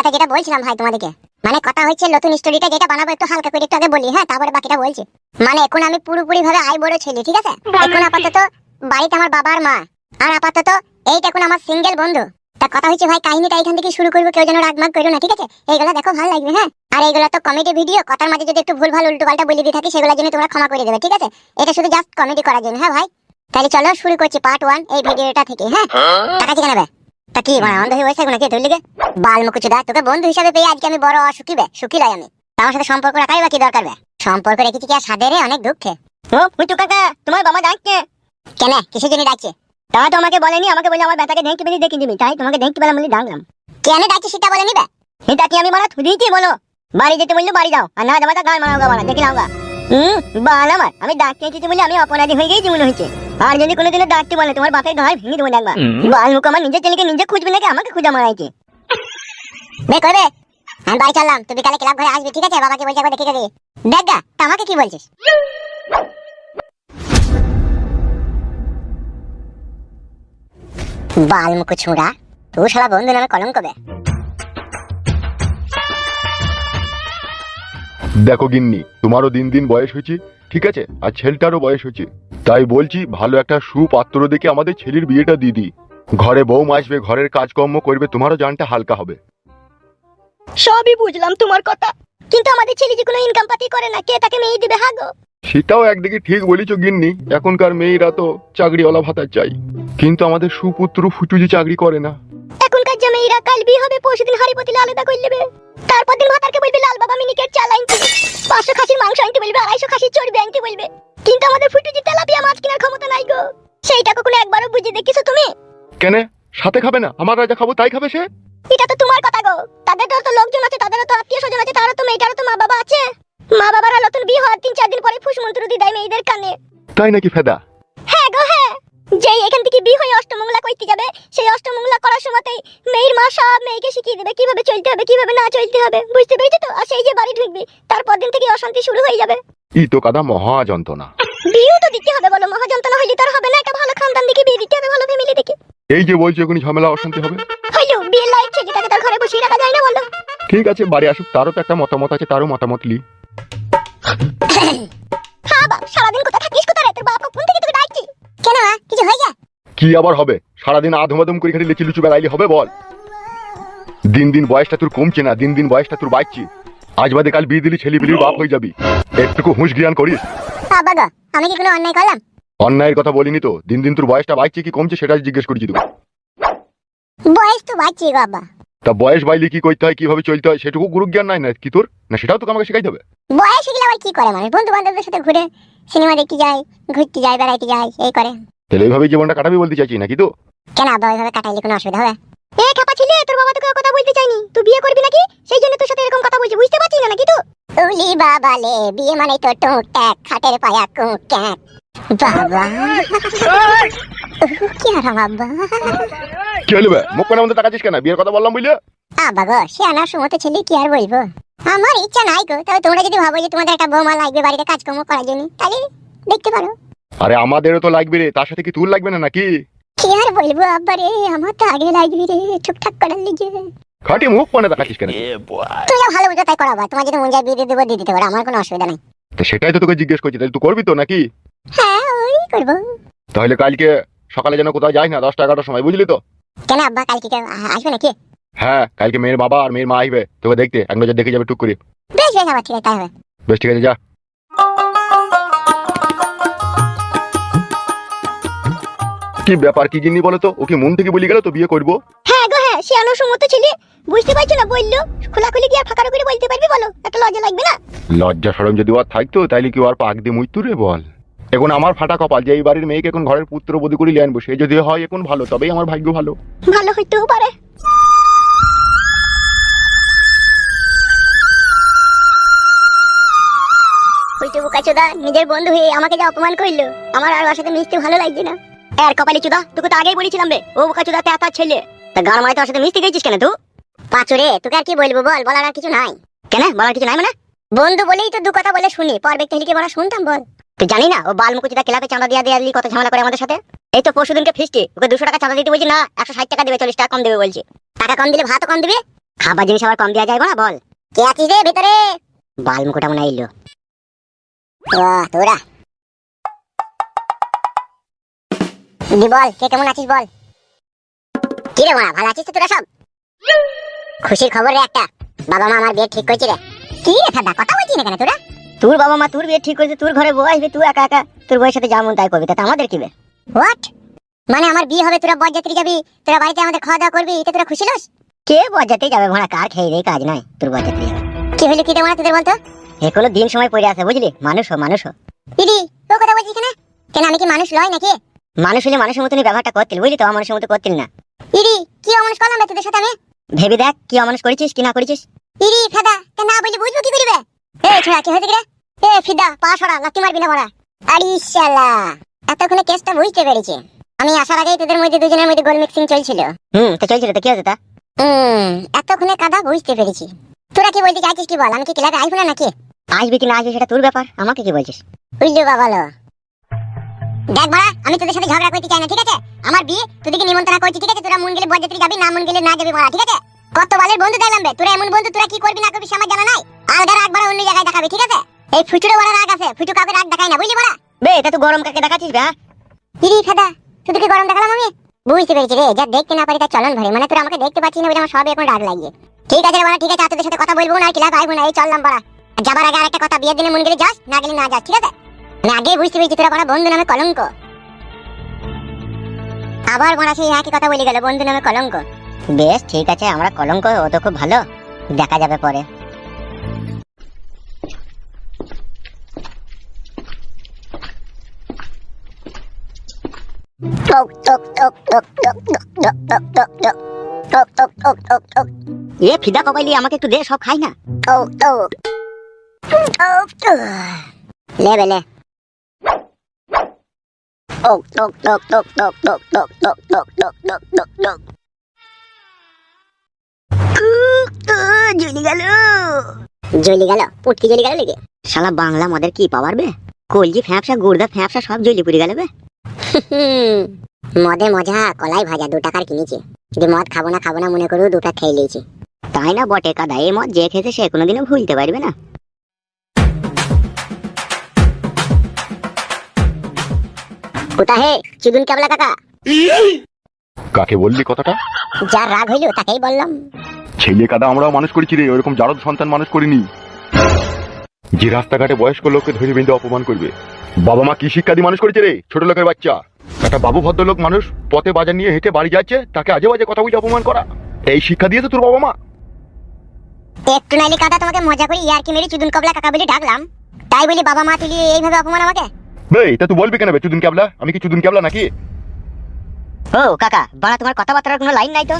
হ্যাঁ তা যেটা বলছিলাম ভাই তোমাদেরকে মানে কথা হচ্ছে নতুন স্টোরিটা যেটা বানাবো একটু হালকা করে একটু আগে বলি হ্যাঁ তারপরে বাকিটা বলছি। মানে এখন আমি পুরোপুরি ভাবে আই বড় ছেলে ঠিক আছে? এখন আপাতত বাড়িতে আমার বাবা আর মা। আর আপাতত এইটা এখন আমার সিঙ্গেল বন্ধু। তা কথা হচ্ছে ভাই কাহিনীটা এখান থেকে শুরু করব কেউ যেন রাগমাগ করো না ঠিক আছে? এইগুলো দেখো ভালো লাগবে হ্যাঁ? আর এইগুলো তো কমেডি ভিডিও কথার মাঝে যদি একটু ভুল ভালো উল্টো পাল্টা বলে দিয়ে থাকি সেগুলোর জন্য তোমরা ক্ষমা করে দেবে ঠিক আছে? এটা শুধু জাস্ট কমেডি করার জন্য হ্যাঁ ভাই? তাহলে চলো শুরু করছি পার্ট ওয়ান এই ভিডিওটা থেকে হ্যাঁ? টাকা চিকে নেবে তা কি মানে অন্ধ হয়ে বসে নাকি তুই লিগে বাল তোকে বন্ধু হিসাবে পেয়ে আজকে আমি বড় অসুখী বে সুখী লাই আমি। আমার সাথে সম্পর্ক রাখাই বা কি দরকার বে? সম্পর্ক রেখেছি কি আর সাদে রে অনেক দুঃখে। ও কাকা তোমার বাবা ডাকছে। কেন কিসের জন্য ডাকছে? তা তো আমাকে বলেনি আমাকে বলে আমার বেটাকে দেখতে পেলে দেখে দিবি। তাই তোমাকে দেখতে পেলাম বলে ডাকলাম। কেন ডাকছে সেটা বলে নিবে এটা কি আমি মারা থুদিয়েছি বলো। বাড়ি যেতে বলল বাড়ি যাও। আর না যাব তা গান মারাও গাওয়া দেখে নাও গা। হুম? বাল আমার আমি ডাকতে এসেছি বলে আমি অপরাধী হয়ে গেছি মনে হচ্ছে। আর যদি কোনোদিনও ডাকতে বলে তোমার বাপের ঘর ভেঙে দেবো একবার। বাল মুখ আমার নিজের ছেলেকে নিজে খুঁজবে নাকি আমাকে খুঁজা মারাইছে? বে করবে আমি বাড়ি চললাম তুই বিকালে ক্লাব ঘরে আসবি ঠিক আছে? বাবাকে বলছে একবার দেখে যাবি। দেখ গা আমাকে কি বলছিস? বাল মুখ ছুঁড়া তুই শালা বন্ধু নামে কলঙ্ক বে। দেখো গিন্নি, তোমারও দিন দিন বয়স হয়েছে, ঠিক আছে? আর ছেলেটারও বয়স হয়েছে। তাই বলছি, ভালো একটা সুপাত্র দেখে আমাদের ছেলের বিয়েটা দিদি ঘরে বউ আসবে, ঘরের কাজকর্ম করবে, তোমারও জানটা হালকা হবে। সবই বুঝলাম তোমার কথা। কিন্তু আমাদের ছেলে যে কোনো ইনকাম পাতি করে না, কে তাকে মেয়ে দিবে, হাগো? সেটাও একদিকে ঠিক বলেছ গিন্নি এখনকার মেয়েরা তো চাকরিওয়ালা ভাতা চাই। কিন্তু আমাদের সুপুত্র ফুটু যে চাকরি করে না। এখনকার যে মেয়েরা কাল বিয়ে হবে পরশু দিন হাড়ি পতিলে আলাদা করে নেবে তারপর দিন ভাতারকে বলবে লাল বাবা মিনিকেট চাল আনতে পাঁচশো খাসির মাংস আনতে বলবে আড়াইশো খাসির চর্বি আনতে বলবে। কিন্তু আমাদের ফুটুজি তেলাপিয়া মাছ কেনার ক্ষমতা নাই গো। সেইটা কখনো একবারও বুঝে দেখিছো তুমি? কেন? সাথে খাবে না? আমার রাজা খাব তাই খাবে সে? এটা তো তোমার কথা গো। তাদের তো লোকজন আছে তাদেরও তো আত্মীয় স্বজন আছে তারও তো মেয়েটারও তো মা বাবা আছে। মা বাবারা নতুন বিয়ে হওয়ার তিন চার দিন পরে ফুস মন্ত্র দিয়ে দেয় মেয়েদের কানে। তাই নাকি ফেদা? হ্যাঁ গো হ্যাঁ। যেই এখান থেকে বিয়ে হয়ে অষ্টমঙ্গলা করতে যাবে সেই অষ্টমঙ্গলা করার সময়তেই মেয়ের মা সব মেয়েকে শিখিয়ে দেবে কীভাবে চলতে হবে কীভাবে না চলতে হবে। বুঝতে পেরেছ তো? আর সেই যে বাড়ি ঢুকবি তারপর দিন থেকে অশান্তি শুরু হয়ে যাবে। ই তো কাদা মহা যন্ত্রণা বিয়েও তো দিতে হবে বলো মহাযন্ত্রণা হইলে তার হবে না একটা ভালো খানদান দেখে বিয়ে দিতে হবে ভালো ফ্যামিলি দেখে। এই যে বলছো এখনই ঝামেলা অশান্তি হবে? হইল বিয়ের লাইফ ছেলেটাকে তার ঘরে বসিয়ে রাখা যায় না বলো। ঠিক আছে বাড়ি আসুক তারও তো একটা মতামত আছে তারও মতামত লি হ্যাঁ বাপ সারাদিন কোথায় থাকিস কোথায় রে? তোর বাপ কোন থেকে তোকে ডাকছি? কেন মা? কিছু হয়ে যা কি আবার হবে? সারাদিন আধুমাধুম করে খালি লেচি লুচু বেড়াইলে হবে বল। দিন দিন বয়সটা তোর কমছে না দিন দিন বয়সটা তোর বাড়ছে। আজ বাদে কাল বিয়ে দিলি ছেলে বিলির বাপ হয়ে যাবি। একটুকু হুঁশ জ্ঞান করিস। বাবা গো আমি কি কোনো অন্যায় করলাম? অন্যায়ের কথা বলিনি তো। দিন দিন তোর বয়সটা বাড়ছে কি কমছে সেটা জিজ্ঞেস করেছি তোকে। বয়স তো বাড়ছি আব্বা। তা বয়স বাইলে কি করতে হয় কীভাবে চলতে হয় সেটুকু গুরু জ্ঞান নাই না কি তোর? না সেটাও তোকে আমাকে শেখাইতে হবে। বয়স গেলে আবার কি করে মানুষ? বন্ধু বান্ধবদের সাথে ঘুরে সিনেমা দেখতে যায় ঘুরতে যায় বেড়াইতে যায় এই করে। তাহলে এইভাবে জীবনটা কাটাবি বলতে চাইছি নাকি তো? কেন আব্বা ওইভাবে কাটাইলে কোনো অসুবিধা হবে? এ খাপা ছেলে তোর বাবা তোকে কথা বলতে চাইনি তুই বিয়ে করবি নাকি? সেই জন্য তোর সাথে এরকম কথা বলছি বুঝতে পারছিস না নাকি তুই উলি বাবা লে বিয়ে মানে তো টুক ট্যাক খাটের পায়া কুক ট্যাক বাবা। কি আরাম কি হলো মুখ কানের মধ্যে তাকাচ্ছিস কেন? বিয়ের কথা বললাম বুঝলে? আব্বা গো সে আনার সময় ছেলে কি আর বলব? আমার ইচ্ছা নাই গো। তবে তোমরা যদি ভাবো যে তোমাদের একটা বৌমা লাগবে বাড়িতে কাজকর্ম করার জন্য তাহলে দেখতে পারো। আরে আমাদেরও তো লাগবে রে। তার সাথে কি তোর লাগবে না নাকি? কি আর বলব আব্বা রে আমার তো আগে লাগবে রে ঠিকঠাক করার লিগে। খাটি মুখ কানে তাকাচ্ছিস কেন? তুমি যা ভালো বুঝো তাই করাবা। তোমার যদি মন যায় বিয়ে দিয়ে দেবো দিয়ে দিতে পারো। আমার কোনো অসুবিধা নাই। তো সেটাই তো তোকে জিজ্ঞেস করছি। তাহলে তুই করবি তো নাকি? হ্যাঁ ওই করব। তাহলে কালকে সকালে যেন কোথাও যাই না দশটা এগারোটার সময় বুঝলি তো? কেন আব্বা কালকে কেউ আ- আসবে নাকি? হ্যাঁ কালকে মেয়ের বাবা আর মেয়ের মা আসবে তোকে দেখতে এক নজর দেখে যাবে টুক করে। বেশ বেশ আবার ঠিক আছে তাই হবে। বেশ ঠিক আছে যা। কি ব্যাপার কি জিনি বলো তো? ওকে মন থেকে বলি গেল তো বিয়ে করব? হ্যাঁ গো হ্যাঁ সে আনো সমত ছেলে বুঝতে পারছ না বলল খোলাখুলি কি আর ফাঁকা করে বলতে পারবি বলো একটা লজ্জা লাগবে না? লজ্জা সরম যদি ওর থাকতো তাইলে কি আর পাক দিয়ে মুইতু রে বল? এখন আমার ফাটা কপাল, যে এই বাড়ির মেয়েকে এখন ঘরের পুত্র করে লিয়ে আনব, সে যদি হয় এখন ভালো, তবেই আমার ভাগ্য ভালো। ভালো হইতেও পারে। হইতে নিজের বন্ধু হয়ে আমাকে যা অপমান আমার আর ওর সাথে মিশতে ভালো লাগছে না। আর কপালি চোদা, তোকে তো আগেই বলেছিলাম বে ও বোকা চোদা তেতা ছেলে। তা গান তোর সাথে মিশতে গেছিস কেন তুই? পাঁচুরে, তোকে আর কি বলব বল, বলার আর কিছু নাই। কেন? বলার কিছু নাই মানে? বন্ধু বলেই তো দু কথা বলে শুনি, পর ব্যক্তি বলা শুনতাম বল। তুই জানি না, ও বাল মুকুচিদা ক্লাবে চাঁদা দিয়া দিয়া কত ঝামেলা করে আমাদের সাথে? এই তো পরশু দিনকে ফিস্টি, ওকে দুশো টাকা চাঁদা দিতে বলছি, না, একশো ষাট টাকা দেবে, চল্লিশ টাকা কম দেবে বলছি। টাকা কম দিলে ভাতও কম দিবে? খাবার জিনিস আবার কম দেওয়া যায় না, বল। কে আছিস রে ভিতরে? বাল মুকুটা মনে এলো। তোরা। দি, বল, কে কেমন আছিস, বল। কি রে ভালো আছিস তো তোরা সব? খুশির খবর রে একটা। বাবা মা আমার বিয়ে ঠিক করেছে রে। কি রে, ফাদা, কথা বলছিস না কেন তোরা? তোর বাবা মা তোর বিয়ে ঠিক করেছে তোর ঘরে বউ আসবে তুই একা একা তোর বউয়ের সাথে যেমন তাই করবি। তা আমাদের কি বে? হোয়াট মানে আমার বিয়ে হবে তোরা বরযাত্রী যাবি তোরা বাড়িতে আমাদের খাওয়া দাওয়া করবি এটা তোরা খুশি লস কে বজাতে যাবে ভোড়া? কার খেয়ে দেয় কাজ নাই তোর বজাতে যাবে। কি হইল কি রে মারা তোদের বলতো? এ কোনো দিন সময় পড়ে আছে বুঝলি? মানুষ হো মানুষ হো। দিদি ও কথা বলছিস কেন? কেন আমি কি মানুষ লয় নাকি? মানুষ হলে মানুষের মতনই ব্যবহারটা করতিল বুঝলি তো? মানুষের মতো করতিল না। ইরি কি অমানুষ করলাম রে তোদের সাথে আমি? ভেবে দেখ কি অমানুষ করেছিস কি না করেছিস। ইরি ফাদা তা না বলি বুঝব কি করিবে এ ছোড়া কি হয়েছে রে? এ ফিদা পা সরা লাত্তি মারবি না মারা আরে শালা এতক্ষণে কেসটা বুঝতে পেরেছি। আমি আসার আগেই তোদের মধ্যে দুজনের মধ্যে গোল মিক্সিং চলছিল। হুম তো চলছিল তো কি তা? হুম এতক্ষণে কাদা বুঝতে পেরেছি। তোরা কি বলতে চাইছিস কি বল আমি কি ক্লাবে আইবো না নাকি? আসবি কি না আসবি সেটা তোর ব্যাপার আমাকে কি বলছিস? বুঝলি বাবালো দেখ বাড়া আমি তোদের সাথে ঝগড়া করতে চাই না ঠিক আছে? আমার বিয়ে তোদেরকে নিমন্ত্রণ করছি ঠিক আছে? তোরা মন গেলে বরযাত্রী যাবি না মন গেলে না যাবি মারা ঠিক আছে? কত বালের বন্ধু দেখলাম বে তোরা এমন বন্ধু তোরা কি করবি না করবি সে আমার জানা নাই? আলগা একবার অন্য জায়গায় দেখাবি ঠিক আছে? এই ফুচুরে বড় রাগ আছে ফুচু কাউকে রাগ দেখায় না বুঝলি বাড়া বে এটা তো গরম কাকে দেখাচ্ছিস বে হ্যাঁ? ইরি ফেদা তোদেরকে গরম দেখালাম আমি? বুঝতে পেরেছি রে যা দেখতে না পারি তার চলন ভারী মানে তোরা আমাকে দেখতে পাচ্ছিস না বলে আমার সব এখন রাগ লাগিয়ে। ঠিক আছে রে বাড়া ঠিক আছে তোদের সাথে কথা বলব না আর ক্লাব আইবো না এই চললাম বাড়া আর যাবার আগে আরেকটা কথা বিয়ের দিনে মন গেলে যাস না গেলে না যাস ঠিক আছে? আমি আগেই বুঝতে পেরেছি তোরা বড় বন্ধু নামে কলঙ্ক। আবার বড়া সেই একই কথা বলে গেল বন্ধু নামে কলঙ্ক। বেশ ঠিক আছে আমরা কলঙ্ক ও তো খুব ভালো। দেখা যাবে পরে। টক টক টক টক টক টক টক টক টক টক টক টক টক টক টক এ ফিদা কপাইলি আমাকে একটু দে সব খাই না। টক টক টক টক লে। বেলে টক টক টক টক টক টক টক টক টক টক টক টক টক জ্বলি গেল। জ্বলি গেল? পুটকি জ্বলি গেল নাকি? শালা বাংলা মদের কি পাওয়ার বে? কলজি ফ্যাপসা গুড়দা ফ্যাপসা সব জ্বলি পুড়ে গেল বে। মদে মজা কলাই ভাজা দু টাকার কিনেছি। যদি মদ খাব না খাব না মনে করো দুটা খেয়ে নিয়েছি। তাই না বটে কাদা এই মদ যে খেয়েছে সে কোনোদিনও ভুলতে পারবে না। কোথা হে? চুদুন কেবলা কাকা? কাকে বললি কথাটা? যার রাগ হইল তাকেই বললাম। ছেলে কাদা আমরাও মানুষ করেছি রে ওরকম জারদ সন্তান মানুষ করিনি। যে রাস্তাঘাটে বয়স্ক লোককে ধরে বেঁধে অপমান করবে বাবা মা কি শিক্ষা দিয়ে মানুষ করেছে রে? ছোট লোকের বাচ্চা। একটা বাবু ভদ্রলোক মানুষ পথে বাজার নিয়ে হেঁটে বাড়ি যাচ্ছে তাকে আজে বাজে কথা বলে অপমান করা। এই শিক্ষা দিয়েছে তোর বাবা মা? একটু নাইলে কাকা তোমাকে মজা করে ইয়ার কি মেরে চুদুন কবলা কাকা বলে ডাকলাম। তাই বলি বাবা মা তুলি এইভাবে অপমান আমাকে? বে তা তুই বলবি কেন বে চুদুন ক্যাবলা আমি কি চুদুন ক্যাবলা নাকি? ও কাকা বাড়া তোমার কথাবার্তার কোনো লাইন নাই তো?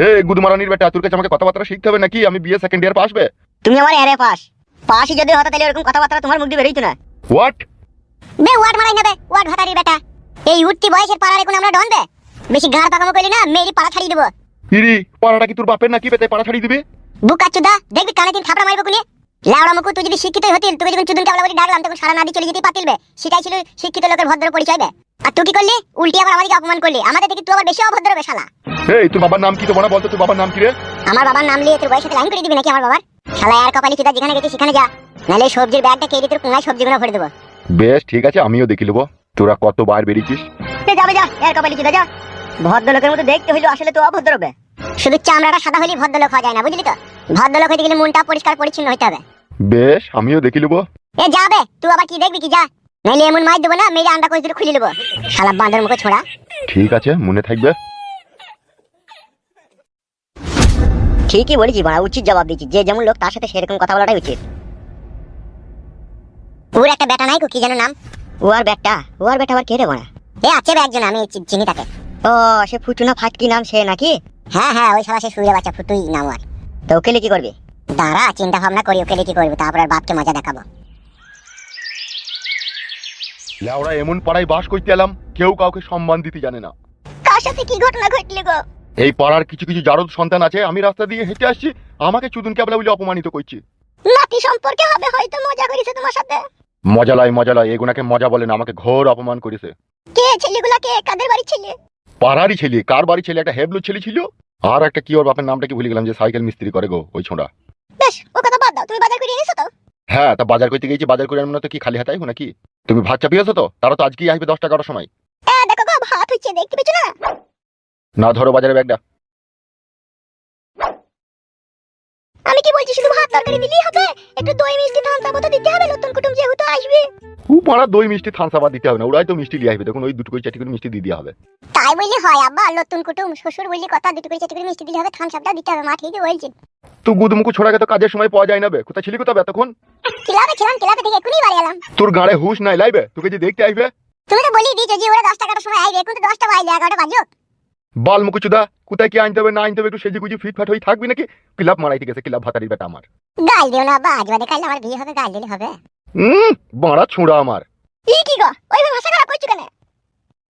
হে গুদমারানির বেটা তোর কাছে আমাকে কথাবার্তা শিখতে হবে নাকি? আমি বিয়ে সেকেন্ড ইয়ার পাসবে তুমি আমার এরে পাস। পাশই যদি হতো তাহলে এরকম কথাবার্তা তোমার মুখ দিয়ে বেরোইতো না। হোয়াট বে ওয়াট মারাই নেবে ওয়াট ভাতারি বেটা। এই উঠতি বয়সের পাড়ার এখন আমরা ডন দে বেশি গাঁড় পাকামো করলি না মেরি পাড়া ছাড়িয়ে দেবো। ইরি পাড়াটা কি তোর বাপের নাকি পেতে পাড়া ছাড়িয়ে দিবি? বুকা চুদা দেখবি কানে দিন থাপড়া মারবো কুনি? লাউড়া মুকু তুই যদি শিক্ষিত হতিল তুই যখন চুদুন কেবলা বলে ডাকলাম তখন সারা নাদি চলে যেতে পাতিলবে সেটাই ছিল শিক্ষিত লোকের ভদ্র পরিচয় বে। আর তুই কি করলি? উল্টি আবার আমাদেরকে অপমান করলি। আমাদের থেকে তুই আবার বেশি অভদ্র বে শালা। এই তোর বাবার নাম কি তো বলা বলতো তোর বাবার নাম কি রে? আমার বাবার নাম নিয়ে তোর বয়সের সাথে লাইন করে দিবি নাকি আমার বাবার? শালা আর কপালি চুদা যেখানে গেছিস সেখানে যা। নাহলে সবজির ব্যাগটা কেটে তোর কুঙায় সবজিগুলো ভরে দেবো। বেশ ঠিক আছে আমিও দেখে নেব। তোরা কতবার বেরিয়েছিস? এ যাবে যা এর কপালি চিদা যা। ভদ্রলোকের মতো দেখতে হইল আসলে তো অভদ্র বে। শুধু চামড়াটা সাদা হলেই ভদ্রলোক হওয়া যায় না বুঝলি তো? ভদ্রলোক হইতে গেলে মনটা পরিষ্কার পরিচ্ছন্ন হইতে হবে। বেশ আমিও দেখে নেব। এ যাবে তুই আবার কি দেখবি কি যা। নাইলে এমন মাই দেবো না মেরে আন্ডা করে দিলে খুলে নেব। শালা বাঁদর মুখে ছোড়া। ঠিক আছে মনে থাকবে। ঠিকই বলেছি বাড়া উচিত জবাব দিচ্ছি। যে যেমন লোক তার সাথে সেরকম কথা বলাটাই উচিত। ওর একটা বেটা নাই গো, কি যেন নাম? ও আর ব্যাটটা ও আর ব্যাটা আবার কে রে বাড়া এ আছে একজন আমি চিনি তাকে। ও সে ফুটুনা ফাটকি নাম সে নাকি? হ্যাঁ হ্যাঁ ওই শালা সে শুয়ে বাচ্চা ফুটুই নাম আর তো ওকে কি করবি? দাঁড়া চিন্তা ভাবনা করি ওকে কি করব তারপর বাপকে মজা দেখাবো। লেওরা এমন পাড়ায় বাস করতে এলাম কেউ কাউকে সম্মান দিতে জানে না। কার সাথে কি ঘটনা ঘটলি গো? এই পাড়ার কিছু কিছু জারদ সন্তান আছে আমি রাস্তা দিয়ে হেঁটে আসছি আমাকে চুদুন ক্যাবলা বলে অপমানিত করছি। নাতি সম্পর্কে হবে হয়তো মজা করেছে তোমার সাথে। মজা লয় মজা লয় এগুনাকে মজা বলে না আমাকে ঘোর অপমান করেছে। কে ছেলেগুলা কে কাদের বাড়ি ছেলে? পাড়ারই ছেলে কার বাড়ি ছেলে? একটা হেবলু ছেলে ছিল? আর একটা কি ওর বাপের নামটা কি ভুলে গেলাম যে সাইকেল মিস্ত্রি করে গো ওই ছোঁড়া। বেশ ও কথা বাদ দাও তুমি বাজার করে এনেছো তো? হ্যাঁ তা বাজার করতে গেছি বাজার করে আনব তো কি খালি হাতাই হো নাকি? তুমি ভাত চাপিয়েছো তো? তারা তো আজকেই আসবে দশটা এগারোটার সময়। এ দেখো গো ভাত হচ্ছে দেখতে পেছো না? না ধরো বাজারে ব্যাগটা। বলছি শুধু ভাত তরকারি দিলেই হবে। একটু দই মিষ্টি তো দিতে হবে নতুন কুটুম যেহেতু আসবে। ও দই মিষ্টি দিতে হবে না ওরাই তো মিষ্টি আসবে। দেখুন ওই দুটো করে চারটি করে মিষ্টি দিয়ে দেওয়া হবে। তাই বললি হয় আব্বা নতুন কুটুম শ্বশুর বললি কথা দুটো করে চারটি করে মিষ্টি দিলে হবে দিতে হবে মা ঠিকই তো গুদমুকু ছোড়াকে তো কাজের সময় পাওয়া যায় না বে। কোথায় ছিলি এতক্ষণ? ক্লাবে ছিলাম ক্লাবে থেকে এখনই বাড়ি এলাম। তোর গাড়ে হুশ নাই লাইবে তোকে যে দেখতে আসবে? তুমি তো বলি দিয়েছ যে ওরা দশ টাকার সময় আইবে এখন তো দশটা বাজলে এগারোটা বাজো বাল মুকুচুদা কোথায় কি আনতে হবে না আনতে হবে একটু সেজে গুজি ফিট ফাট হয়ে থাকবি নাকি? ক্লাব মারাইতে গেছে ক্লাব ভাতারির বেটা আমার। গাল দিও না আজ বাদে কাল আমার বিয়ে হবে গাল দিলে হবে। হুম বাড়া ছোঁড়া আমার। ই কি গো ওইভাবে ভাষা খারাপ করছ কেন?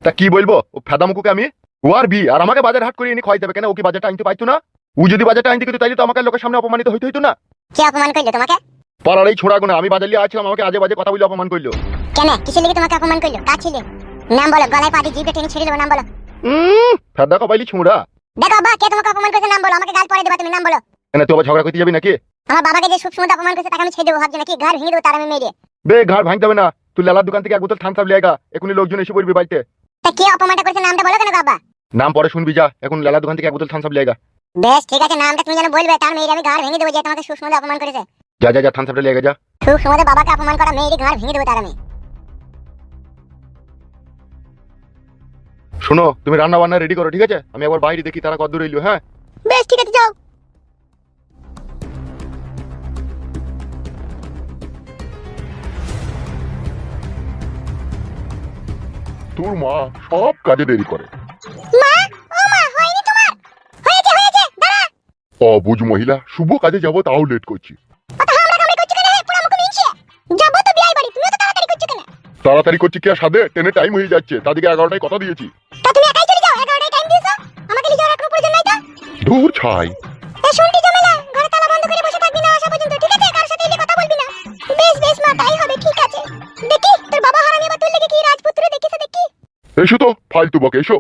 তা কি বলব ও ফেদা মুকুকে আমি? ও আর বি আর আমাকে বাজার হাট করে এনে খাইতে হবে কেন? ও কি বাজারটা আনতে পাইতো না? ও যদি বাজারটা আনতে কিন্তু তাইলে তো আমাকে লোকের সামনে অপমানিত হইতে হইতো না? কে অপমান করল তোমাকে? পাড়ার এই ছোড়া গুনা আমি বাজার লিয়ে আসছিলাম আমাকে আজে বাজে কথা বলে অপমান করল। কেন? কিসের লিগে তোমাকে অপমান করল? কার ছিলে? নাম বলো গলায় পাটি জিভে টেনে ছেড়ে দেবো নাম বলো। ফেদা কবাইলি ছোঁড়া দেখো আব্বা কে তোমাকে অপমান করেছে নাম বলো আমাকে গাল পরে দেবা তুমি নাম বলো। কেন তুই আবার ঝগড়া করতে যাবি নাকি? আমার বাবাকে যে সব সময় অপমান করেছে তাকে আমি ছেড়ে দেবো ভাবছি নাকি ঘর ভেঙে দেবো তার আমি মেরে। বে ঘাড় ভাঙতে হবে না। তুই লালার দোকান থেকে এক বোতল থানসাপ লিয়েগা এখনই লোকজন এসে পড়বি বাড়িতে। তা কে অপমানটা করেছে নামটা বলো কেন বাবা নাম পরে শুনবি যা এখন লালার দোকান থেকে এক বোতল থানসাপ লিয়েগা বেশ ঠিক আছে নামটা তুমি যেন বলবে তার মেয়ের আমি ঘর ভেঙে দেবো যে তোমাকে সুষমদে অপমান করেছে। যা যা যা থানসাপটা লিয়েগা যা। সুষমদে বাবাকে অপমান করা মেয়েরই ঘর ভেঙে দেবো তার আমি। শোনো তুমি রান্না বান্না রেডি করো ঠিক আছে? আমি একবার বাইরে দেখি তারা কত দূর এলো হ্যাঁ? বেশ ঠিক আছে যাও। তোর মা সব কাজে দেরি করে। মা? ও মা হয়নি তোমার? হয়েছে হয়েছে দাঁড়া। অবুজ মহিলা শুভ কাজে যাব তাও লেট করছি। তাড়াতাড়ি করছ কেন? তাড়াতাড়ি করছি কি আর সাদে ট্রেনে টাইম হয়ে যাচ্ছে। তাদেরকে এগারোটায় কথা দিয়েছি। ছাই এ শুনটি ঝামেলা ঘরে তালা বন্ধ করে বসে থাকবি না আসা পর্যন্ত ঠিক আছে? কার সাথে এলে কথা বলবি না? বেশ বেশ মা তাই হবে ঠিক আছে। দেখি তোর বাবা হারামি আবার তোর লেগে কি রাজপুত্র? দেখিস দেখি। এসো তো ফালতু বকে এসো।